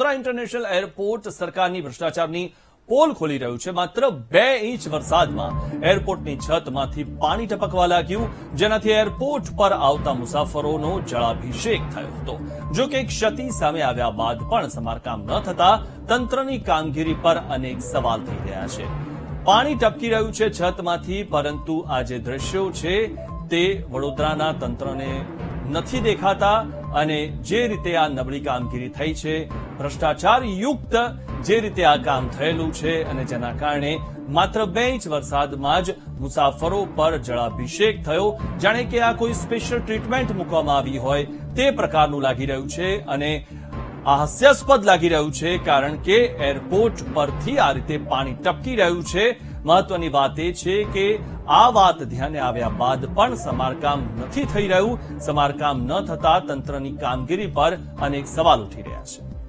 Vadodara international airport સરકારની ભ્રષ્ટાચારની pole ખોલી રહ્યું છે. માત્ર બે ઇંચ વરસાદમાં એરપોર્ટની છતમાંથી પાણી ટપકવા લાગ્યું, જેનાથી એરપોર્ટ પર આવતા મુસાફરોનો જળાભિષેક થયો હતો. જો કે ક્ષતિ સામે આવ્યા બાદ પણ સમારકામ ન થતા તંત્રની કામગીરી પર અનેક સવાલ થઈ રહ્યા છે. પાણી ટપકી રહ્યું છે છતમાંથી, પરંતુ આ જે દ્રશ્યો છે તે વડોદરાના તંત્રને નથી દેખાતા અને જે રીતે આ નબળી કામગીરી થઈ છે, ભ્રષ્ટાચાર યુક્ત જે રીતે આ કામ થયેલું છે અને જેના કારણે માત્ર બે ઇંચ વરસાદમાં જ મુસાફરો પર જળાભિષેક થયો, જાણે કે આ કોઈ સ્પેશિયલ ટ્રીટમેન્ટ મૂકવામાં આવી હોય, તે પ્રકારનું લાગી રહ્યું છે અને આ હાસ્યાસ્પદ લાગી રહ્યું છે કારણ કે એરપોર્ટ પરથી આ રીતે પાણી ટપકી રહ્યું છે મહત્વની વાત એ છે કે આ વાત ધ્યાને આવ્યા બાદ પણ સમારકામ નથી થઈ રહ્યું. સમારકામ ન થતા તંત્રની કામગીરી પર અનેક સવાલ ઉઠી રહ્યા છે.